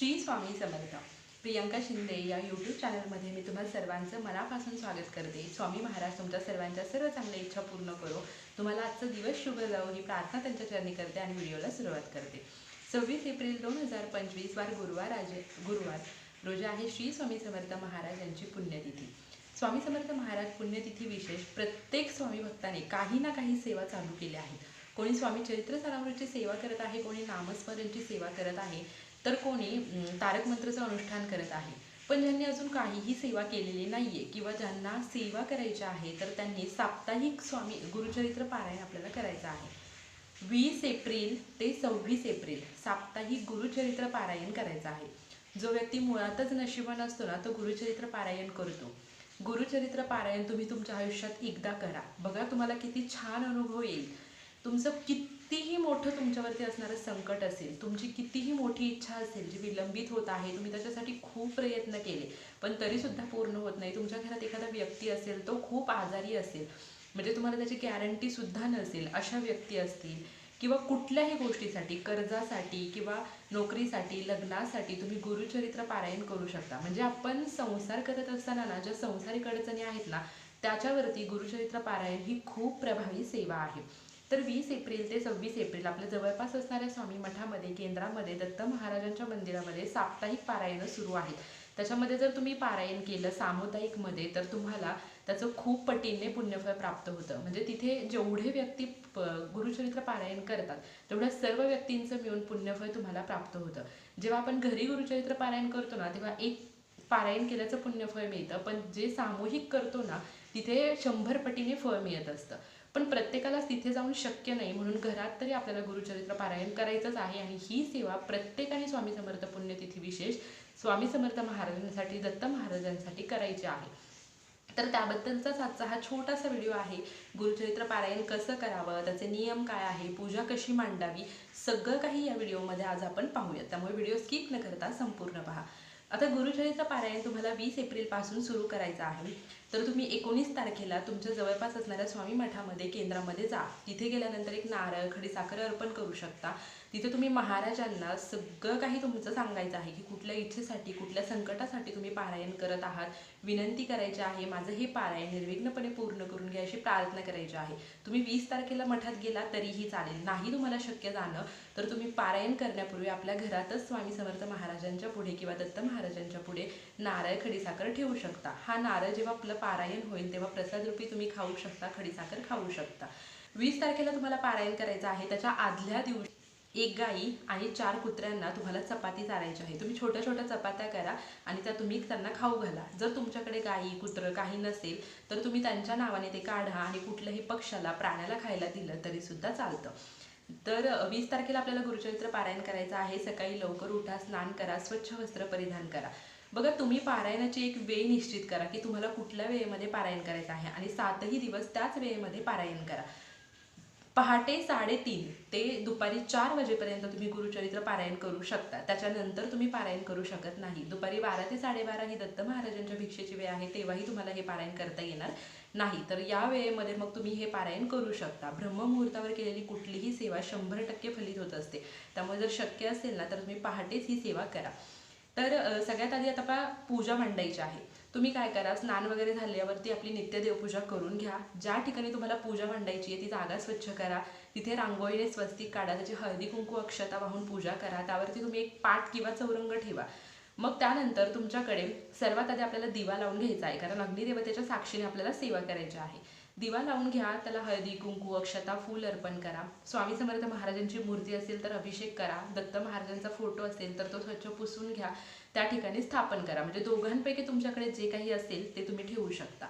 श्री स्वामी समर्थ प्रियंका शिंदे या यूट्यूब चॅनलमध्ये मी तुम्हा सर्वांचं मनापासून स्वागत करते. स्वामी महाराज तुमच्या सर्वांच्या सर्व चांगल्या इच्छा पूर्ण करो. तुम्हाला आजचा दिवस शुभ जाऊ ही प्रार्थना त्यांच्या चरणी करते आणि व्हिडिओला सुरुवात करते. सव्वीस एप्रिल दोन हजार पंचवीस वार गुरुवार आज गुरुवार. रोजी आहे श्री स्वामी समर्थ महाराज यांची पुण्यतिथी. स्वामी समर्थ महाराज पुण्यतिथी विशेष प्रत्येक स्वामी भक्ताने काही ना काही सेवा चालू केल्या आहेत. कोणी स्वामी चरित्र सारामृतची सेवा करत आहे कोणी नामस्मरणची सेवा करत आहे तर कोणी तारक मंत्राचं अनुष्ठान करत आहे. पण ज्यांनी अजून काहीही सेवा केलेली नाही आहे किंवा ज्यांना सेवा करायची आहे तर त्यांनी साप्ताहिक स्वामी गुरुचरित्र पारायण आपल्याला करायचं आहे. वीस एप्रिल ते सव्वीस एप्रिल साप्ताहिक गुरुचरित्र पारायण करायचं आहे. जो व्यक्ती मुळातच नशिबान असतो ना तो गुरुचरित्र पारायण करतो. गुरुचरित्र पारायण तुम्ही तुमच्या आयुष्यात एकदा करा. बघा तुम्हाला किती छान अनुभव येईल. तुमचं कितीही मोठं तुमच्यावरती असणारं संकट असेल तुमची कितीही मोठी इच्छा असेल जी विलंबित होत आहे तुम्ही त्याच्यासाठी खूप प्रयत्न केले पण तरीसुद्धा पूर्ण होत नाही. तुमच्या घरात एखादा व्यक्ती असेल तो खूप आजारी असेल म्हणजे तुम्हाला त्याची गॅरंटीसुद्धा नसेल अशा व्यक्ती असतील किंवा कुठल्याही गोष्टीसाठी कर्जासाठी किंवा नोकरीसाठी लग्नासाठी तुम्ही गुरुचरित्र पारायण करू शकता. म्हणजे आपण संसार करत असताना ना ज्या संसारिक अडचणी आहेत ना त्याच्यावरती गुरुचरित्र पारायण ही खूप प्रभावी सेवा आहे. तर वीस एप्रिल ते सव्वीस एप्रिल आपल्या जवळपास असणाऱ्या स्वामी मठामध्ये केंद्रामध्ये दत्त महाराजांच्या मंदिरामध्ये साप्ताहिक पारायणं सुरू आहेत त्याच्यामध्ये जर तुम्ही पारायण केलं सामुदायिकमध्ये तर तुम्हाला त्याचं खूप पटीने पुण्यफळ प्राप्त होतं. म्हणजे तिथे जेवढे व्यक्ती गुरुचरित्र पारायण करतात तेवढ्या सर्व व्यक्तींचं मिळून पुण्यफळ तुम्हाला प्राप्त होतं. जेव्हा आपण घरी गुरुचरित्र पारायण करतो ना तेव्हा एक पारायण केल्याचं पुण्यफळ मिळतं पण जे सामूहिक करतो ना तिथे शंभर पटीने फळ मिळत असतं. पण प्रत्येकाला तिथे जाऊन शक्य नाही. म्हणून घरात तरी आपल्याला गुरुचरित्र पारायण करायचंच आहे आणि ही सेवा प्रत्येकाने स्वामी समर्थ पुण्यतिथी विशेष स्वामी समर्थ महाराजांसाठी दत्त महाराजांसाठी करायची आहे. तर त्याबद्दलचाच आजचा हा छोटासा व्हिडिओ आहे गुरुचरित्र पारायण कसं करावं त्याचे नियम काय आहे पूजा कशी मांडावी सगळं काही या व्हिडिओमध्ये आज आपण पाहूयात. त्यामुळे व्हिडिओ स्किप न करता संपूर्ण पहा. आता गुरुचरित्र पारायण तुम्हाला वीस एप्रिलपासून सुरू करायचं आहे. तर तुम्ही एकोणीस तारखेला तुमच्या जवळपास असणाऱ्या स्वामी मठामध्ये केंद्रामध्ये जा. तिथे गेल्यानंतर एक नारळ खडीसाखर अर्पण करू शकता. तिथे तुम्ही महाराजांना सगळं काही तुमचं सांगायचं आहे की कुठल्या इच्छेसाठी कुठल्या संकटासाठी तुम्ही पारायण करत आहात. विनंती करायची आहे माझं हे पारायण निर्विघ्नपणे पूर्ण करून घ्या अशी प्रार्थना करायची आहे. तुम्ही वीस तारखेला मठात गेला तरीही चालेल. नाही तुम्हाला शक्य जाणं तर तुम्ही पारायण करण्यापूर्वी आपल्या घरातच स्वामी समर्थ महाराजांच्या पुढे किंवा दत्त महाराजांच्या पुढे नारळ खडीसाखर ठेवू शकता. हा नारळ जेव्हा आपलं पारायण होईल तेव्हा प्रसाद रूपी तुम्ही खाऊ शकता खडीसाखर खाऊ शकता. वीस तारखेला तुम्हाला पारायण करायचं आहे त्याच्या आदल्या दिवशी एक गाई आणि चार कुत्र्यांना तुम्हाला चपाती चारायची आहे. तुम्ही छोट्या छोट्या चपात्या करा आणि त्या तुम्ही त्यांना खाऊ घाला. जर तुमच्याकडे गाई कुत्रं काही नसेल तर तुम्ही त्यांच्या नावाने ते काढा आणि कुठल्याही पक्षाला प्राण्याला खायला दिलं तरी सुद्धा चालतं. तर वीस तारखेला आपल्याला गुरुचरित्र पारायण करायचं आहे. सकाळी लवकर उठा स्नान करा स्वच्छ वस्त्र परिधान करा. बघा तुम्ही पारायणाची एक वेळ निश्चित करा की तुम्हाला कुठल्या वेळेमध्ये पारायण करायचं आहे आणि सातही दिवस त्याच वेळेमध्ये पारायण करा. पहाटे साडेतीन ते दुपारी चार वाजेपर्यंत तुम्ही गुरुचरित्र पारायण करू शकता. त्याच्यानंतर तुम्ही पारायण करू शकत नाही. दुपारी बारा ते साडेबारा ही दत्त महाराजांच्या भिक्षेची वेळ आहे तेव्हाही तुम्हाला हे पारायण करता येणार नाही. तर या वेळेमध्ये मग तुम्ही हे पारायण करू शकता. ब्रह्ममुहूर्तावर केलेली कुठलीही सेवा शंभर टक्के फलित होत असते. त्यामुळे जर शक्य असेल ना तर तुम्ही पहाटेच ही सेवा करा. तर सगळ्यात आधी आता पहा पूजा मांडायची आहे. तुम्ही काय करा स्नान वगैरे झाल्यावरती आपली नित्य देवपूजा करून घ्या. ज्या ठिकाणी तुम्हाला पूजा मांडायची आहे ती जागा स्वच्छ करा. तिथे रांगोळीने स्वस्तिक काढा त्याची हळदी कुंकू अक्षता वाहून पूजा करा. त्यावरती तुम्ही एक पाट किंवा चौरंग ठेवा. मग त्यानंतर तुमच्याकडे सर्वात आधी आपल्याला दिवा लावून घ्यायचा आहे कारण अग्निदेवतेच्या साक्षीने आपल्याला सेवा करायची आहे. दिवा लावून घ्या त्याला हळदी कुंकू अक्षता फूल अर्पण करा. स्वामी समर्थ महाराजांची मूर्ती असेल तर अभिषेक करा. दत्त महाराजांचा फोटो असेल तर तो स्वच्छ पुसून घ्या. त्या ठिकाणी स्थापन करा. म्हणजे दोघांपैकी तुमच्याकडे जे काही असेल ते तुम्ही ठेवू शकता.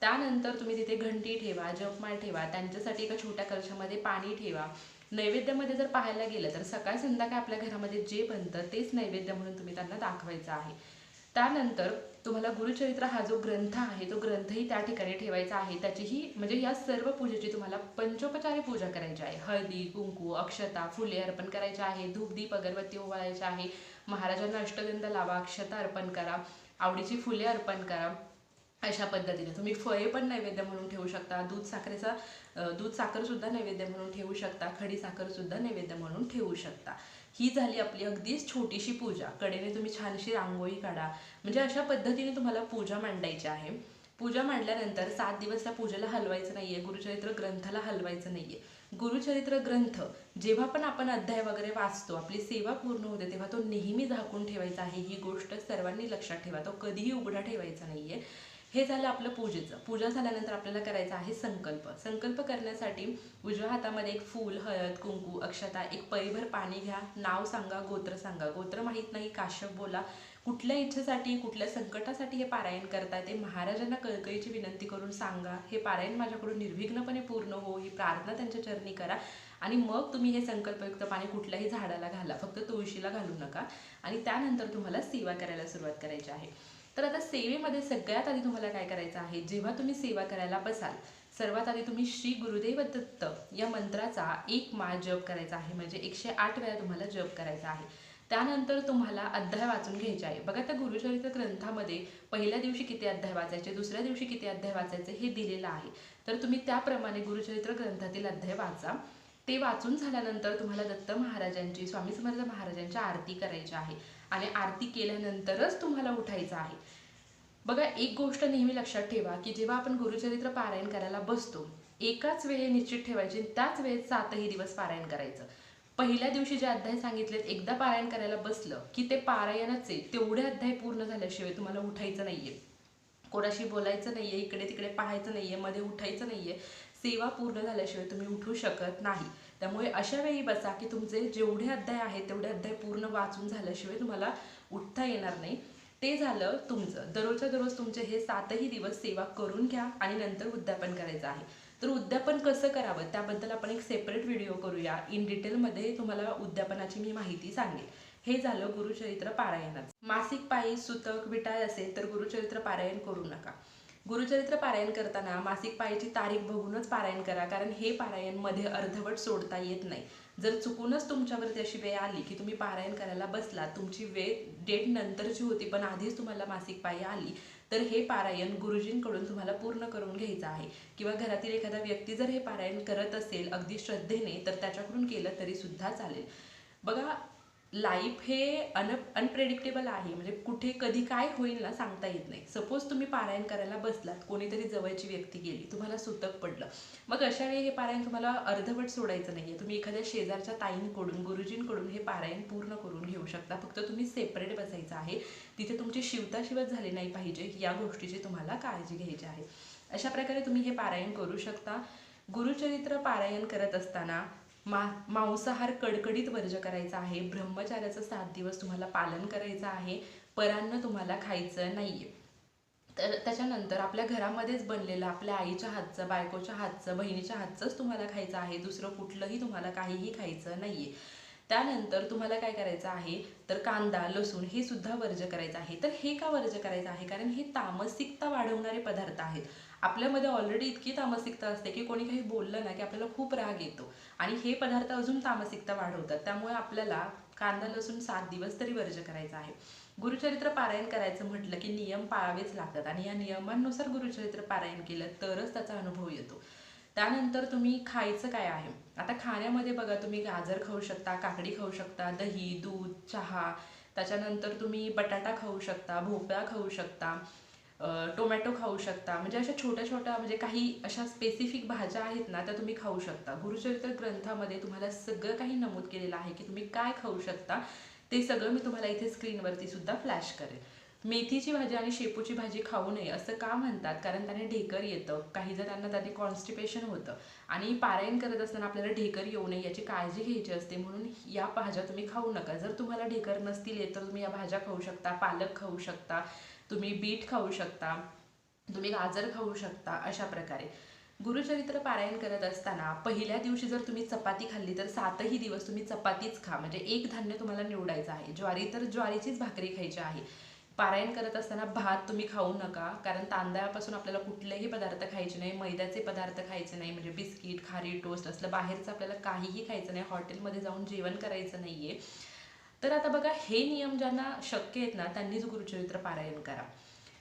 त्यानंतर तुम्ही तिथे घंटी ठेवा जपमाळ ठेवा. त्यांच्यासाठी एका छोट्या कलशामध्ये पाणी ठेवा. नैवेद्यामध्ये जर पाहायला गेलं तर सकाळ संध्याकाळ आपल्या घरामध्ये जे बनतं तेच नैवेद्य म्हणून तुम्ही त्यांना दाखवायचं आहे. त्यानंतर तुम्हाला गुरुचरित्र हा जो ग्रंथ आहे तो ग्रंथही त्या ठिकाणी ठेवायचा आहे. त्याचीही म्हणजे या सर्व पूजेची तुम्हाला पंचोपचारी पूजा करायची आहे. हळदी कुंकू अक्षता फुले अर्पण करायचे आहे. धूप दीप अगरबत्ती ओवाळायची आहे. महाराजांना अष्टगंध लावा अक्षता अर्पण करा. आवडीची फुले अर्पण करा. अशा पद्धतीने. तुम्ही फळे पण नैवेद्य म्हणून ठेवू शकता दूध साखरेचा दूध साखर सुद्धा नैवेद्य म्हणून ठेवू शकता खडी साखर सुद्धा नैवेद्य म्हणून ठेवू शकता. ही झाली आपली अगदीच छोटीशी पूजा. कडेने तुम्ही छानशी रांगोळी काढा. म्हणजे अशा पद्धतीने तुम्हाला पूजा मांडायची आहे. पूजा मांडल्यानंतर सात दिवस त्या पूजेला हलवायचं नाहीये गुरुचरित्र ग्रंथाला हलवायचं नाहीये. गुरुचरित्र ग्रंथ जेव्हा पण आपण अध्याय वगैरे वाचतो आपली सेवा पूर्ण होते तेव्हा तो नेहमी झाकून ठेवायचा आहे. ही गोष्ट सर्वांनी लक्षात ठेवा. तो कधीही उघडा ठेवायचा नाहीये. हे झालं आपलं पूजेचं. पूजा झाल्यानंतर आपल्याला करायचं आहे संकल्प. संकल्प करण्यासाठी उजव्या हातामध्ये एक फूल हळद कुंकू अक्षता एक परिभर पाणी घ्या. नाव सांगा गोत्र सांगा. गोत्र माहीत नाही काश्यप बोला. कुठल्या इच्छेसाठी कुठल्या संकटासाठी हे पारायण करताय ते महाराजांना कळकळीची विनंती करून सांगा. हे पारायण माझ्याकडून निर्विघ्नपणे पूर्ण हो. ही प्रार्थना त्यांच्या चरणी करा. आणि मग तुम्ही हे संकल्पयुक्त पाणी कुठल्याही झाडाला घाला. फक्त तुळशीला घालू नका. आणि त्यानंतर तुम्हाला सेवा करायला सुरुवात करायची आहे. तर आता सेवेमध्ये सगळ्यात आधी तुम्हाला काय करायचं आहे? जेव्हा तुम्ही सेवा करायला बसाल सर्वात आधी तुम्ही श्री गुरुदेव दत्त या मंत्राचा एक माळ जप करायचा आहे. म्हणजे एकशे आठ वेळा तुम्हाला जप करायचा आहे. त्यानंतर तुम्हाला अध्याय वाचून घ्यायचे आहे. बघा त्या गुरुचरित्र ग्रंथामध्ये पहिल्या दिवशी किती अध्याय वाचायचे दुसऱ्या दिवशी किती अध्याय वाचायचे हे दिलेलं आहे. तर तुम्ही त्याप्रमाणे गुरुचरित्र ग्रंथातील अध्याय वाचा. ते वाचून झाल्यानंतर तुम्हाला दत्त महाराजांची स्वामी समर्थ महाराजांची आरती करायची आहे. आणि आरती केल्यानंतरच तुम्हाला उठायचं आहे. बघा एक गोष्ट नेहमी लक्षात ठेवा की जेव्हा आपण गुरुचरित्र पारायण करायला बसतो एकाच वेळे निश्चित ठेवायची त्याच वेळेत सातही दिवस पारायण करायचं. पहिल्या दिवशी जे अध्याय सांगितलेत एकदा पारायण करायला बसलं की ते पारायणाचे तेवढे अध्याय पूर्ण झाल्याशिवाय तुम्हाला उठायचं नाहीये. कोणाशी बोलायचं नाहीये इकडे तिकडे पाहायचं नाहीये मध्ये उठायचं नाहीये सेवा पूर्ण झाल्याशिवाय तुम्ही उठू शकत नाही. त्यामुळे अशा वेळी बसा की तुमचे जेवढे अध्याय आहेत तेवढे अध्याय पूर्ण वाचून झाल्याशिवाय तुम्हाला उठता येणार नाही. ते झालं तुमचं. दररोजच्या दररोज तुमचे हे सातही दिवस सेवा करून घ्या आणि नंतर उद्यापन करायचं आहे. तर उद्यापन कसं करावं? त्याबद्दल आपण एक सेपरेट व्हिडिओ करूया. इन डिटेलमध्ये तुम्हाला उद्यापनाची मी माहिती सांगेल. हे झालं गुरुचरित्र पारायणाचं. मासिक पायी सुतक विटाळ असेल तर गुरुचरित्र पारायण करू नका. गुरुचरित्र पारायण करताना मासिक पाळीची तारीख बघूनच पारायण करा कारण हे पारायणमध्ये अर्धवट सोडता येत नाही. जर चुकूनच तुमच्यावरती अशी वेळ आली की तुम्ही पारायण करायला बसला तुमची वेळ डेट नंतरची होती पण आधीच तुम्हाला मासिक पाळी आली तर हे पारायण गुरुजींकडून तुम्हाला पूर्ण करून घ्यायचं आहे. किंवा घरातील एखादा व्यक्ती जर हे पारायण करत असेल अगदी श्रद्धेने तर त्याच्याकडून केलं तरी सुद्धा चालेल. बघा लाईफ हे अन अनप्रेडिक्टेबल आहे. म्हणजे कुठे कधी काय होईल ना सांगता येत नाही. सपोज तुम्ही पारायण करायला बसलात कोणीतरी जवळची व्यक्ती गेली तुम्हाला सुतक पडलं. मग अशा वेळी हे पारायण तुम्हाला अर्धवट सोडायचं नाही आहे तुम्ही एखाद्या शेजारच्या ताईंकडून गुरुजींकडून हे पारायण पूर्ण करून घेऊ शकता. फक्त तुम्ही सेपरेट बसायचं आहे. तिथे तुमची शिवताशिवत झाली नाही पाहिजे या गोष्टीची तुम्हाला काळजी घ्यायची आहे. अशा प्रकारे तुम्ही हे पारायण करू शकता. गुरुचरित्र पारायण करत असताना मा मांसाहार कडकडीत वर्ज करायचा आहे. ब्रह्मचार्याचं सात दिवस तुम्हाला पालन करायचं आहे. परान्न तुम्हाला खायचं नाहीये. तर त्याच्यानंतर आपल्या घरामध्येच बनलेलं आपल्या आईच्या हातचं बायकोच्या हातचं बहिणीच्या हातचंच तुम्हाला खायचं आहे. दुसरं कुठलंही तुम्हाला काहीही खायचं नाहीये. त्यानंतर तुम्हाला काय करायचं आहे? तर कांदा लसूण हे सुद्धा वर्ज करायचं आहे. तर हे का वर्ज करायचं आहे? कारण हे तामसिकता वाढवणारे पदार्थ आहेत. आपल्यामध्ये ऑलरेडी इतकी तामसिकता असते की कोणी काही बोललं ना की आपल्याला खूप राग येतो. आणि हे पदार्थ अजून तामसिकता वाढवतात. त्यामुळे आपल्याला कांदा लसूण सात दिवस तरी वर्ज करायचा आहे. गुरुचरित्र पारायण करायचं म्हटलं की नियम पाळावेच लागतात. आणि या नियमांनुसार गुरुचरित्र पारायण केलं तरच त्याचा अनुभव येतो. त्यानंतर तुम्ही खायचं काय आहे? आता खाण्यामध्ये बघा तुम्ही गाजर खाऊ शकता काकडी खाऊ शकता दही दूध चहा. त्याच्यानंतर तुम्ही बटाटा खाऊ शकता भोपळा खाऊ शकता. टोमॅटो खाऊ शकता. म्हणजे अशा छोट्या छोट्या म्हणजे काही अशा स्पेसिफिक भाज्या आहेत ना त्या तुम्ही खाऊ शकता. गुरुचरित्र ग्रंथामध्ये तुम्हाला सगळं काही नमूद केलेलं आहे की तुम्ही काय खाऊ शकता ते सगळं मी तुम्हाला इथे स्क्रीनवरती सुद्धा फ्लॅश करेल. मेथीची भाजी आणि शेपूची भाजी खाऊ नये असं का म्हणतात? कारण त्याने ढेकर येतं. काही जणांना त्याने कॉन्स्टिपेशन होतं. आणि पारायण करत असताना आपल्याला ढेकर येऊ नये याची काळजी घ्यायची असते. म्हणून या भाज्या तुम्ही खाऊ नका. जर तुम्हाला ढेकर नसतील येत तर तुम्ही या भाज्या खाऊ शकता पालक खाऊ शकता तुम्ही बीट खाऊ शकता तुम्ही गाजर खाऊ शकता अशा प्रकारे. गुरुचरित्र पारायण करत असताना पहिल्या दिवशी जर तुम्ही चपाती खाल्ली तर सातही दिवस तुम्ही चपातीच खा. म्हणजे एक धान्य तुम्हाला निवडायचं आहे. ज्वारी तर ज्वारीचीच भाकरी खायची आहे. पारायण करत असताना भात तुम्ही खाऊ नका कारण तांदळापासून आपल्याला कुठलेही पदार्थ खायचे नाही मैद्याचे पदार्थ खायचे नाही म्हणजे बिस्किट खारी टोस्ट असलं बाहेरचं आपल्याला काहीही खायचं नाही हॉटेलमध्ये जाऊन जेवण करायचं नाही आहे तर आता बघा हे नियम ज्यांना शक्य आहेत ना त्यांनीच गुरुचरित्र पारायण करा.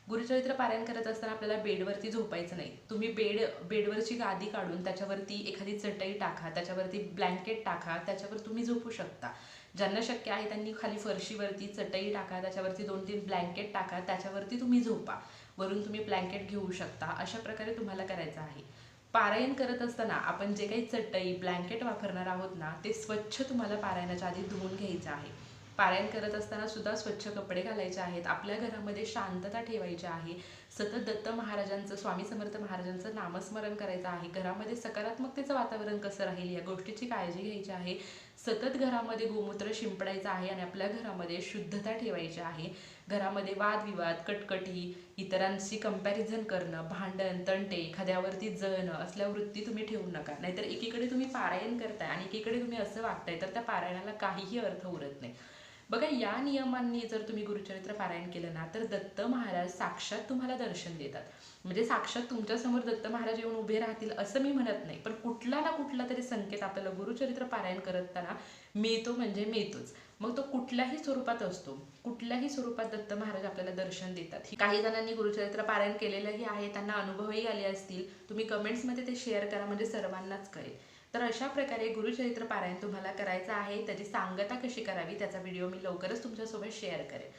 गुरुचरित्र पारायण करत असताना आपल्याला बेडवरती झोपायचं नाही. तुम्ही बेड बेडवरची गादी काढून त्याच्यावरती एखादी चटई टाका त्याच्यावरती ब्लँकेट टाका त्याच्यावर तुम्ही झोपू शकता. ज्यांना शक्य आहे त्यांनी खाली फरशीवरती चटई टाका त्याच्यावरती दोन तीन ब्लँकेट टाका त्याच्यावरती तुम्ही झोपा. वरून तुम्ही ब्लँकेट घेऊ शकता. अशा प्रकारे तुम्हाला करायचं आहे. पारायण करत असताना आपण जे काही चटई ब्लँकेट वापरणार आहोत ना ते स्वच्छ तुम्हाला पारायणाच्या आधी धुवून घ्यायचं आहे. पारायण करत असताना सुद्धा स्वच्छ कपडे घालायचे आहेत. आपल्या घरामध्ये शांतता ठेवायची आहे. सतत दत्त महाराजांचं स्वामी समर्थ महाराजांचं नामस्मरण करायचं आहे. घरामध्ये सकारात्मकतेचं वातावरण कसं राहील? या गोष्टीची काळजी घ्यायची आहे. सतत घरामध्ये गोमूत्र शिंपडायचं आहे आणि आपल्या घरामध्ये शुद्धता ठेवायची आहे. घरामध्ये वादविवाद कटकटी इतरांशी कंपॅरिझन करणं भांडण तंटे एखाद्यावरती जळणं असल्या वृत्ती तुम्ही ठेवू नका. नाहीतर एकीकडे तुम्ही पारायण करताय आणि एकीकडे तुम्ही असं वागताय तर त्या पारायणाला काहीही अर्थ उरत नाही. बघा या नियमांनी जर तुम्ही गुरुचरित्र पारायण केलं ना तर दत्त महाराज साक्षात तुम्हाला दर्शन देतात. म्हणजे साक्षात तुमच्यासमोर दत्त महाराज येऊन उभे राहतील असं मी म्हणत नाही. पण कुठला ना कुठला तरी संकेत आपल्याला गुरुचरित्र पारायण करताना मिळतो म्हणजे मिळतोच. मग तो कुठल्याही स्वरूपात असतो. कुठल्याही स्वरूपात दत्त महाराज आपल्याला दर्शन देतात. काही जणांनी गुरुचरित्र पारायण केलेलंही आहे त्यांना अनुभवही आले असतील. तुम्ही कमेंट्समध्ये ते शेअर करा म्हणजे सर्वांनाच कळेल. तर अशा प्रकारे गुरुचरित्र पारायण तुम्हाला करायचं आहे त्याची सांगता कशी करावी त्याचा व्हिडिओ मी लवकरच तुमच्यासोबत शेअर करेन.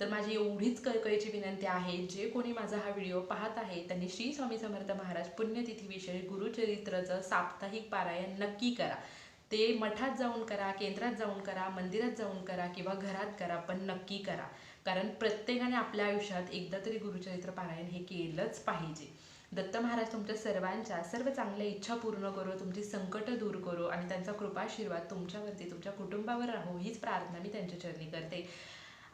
तर माझी एवढीच कळकळीची विनंती आहे जे कोणी माझा हा व्हिडिओ पाहत आहे त्यांनी श्री स्वामी समर्थ महाराज पुण्यतिथीविषयी गुरुचरित्रचं साप्ताहिक पारायण नक्की करा. ते मठात जाऊन करा केंद्रात जाऊन करा मंदिरात जाऊन करा किंवा घरात करा पण नक्की करा. कारण प्रत्येकाने आपल्या आयुष्यात एकदा तरी गुरुचरित्र पारायण हे केलंच पाहिजे. दत्त महाराज तुमच्या सर्वांच्या सर्व चांगल्या इच्छा पूर्ण करो तुमची संकट दूर करो आणि त्यांचा कृपाशीर्वाद तुमच्यावरती तुमच्या कुटुंबावर राहो हीच प्रार्थना मी त्यांच्या चरणी करते.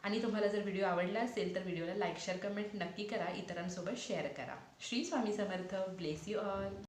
आणि तुम्हाला जर व्हिडिओ आवडला असेल तर व्हिडिओला लाईक शेअर कमेंट नक्की करा. इतरांसोबत शेअर करा. Shri Swami Samarth. Bless you all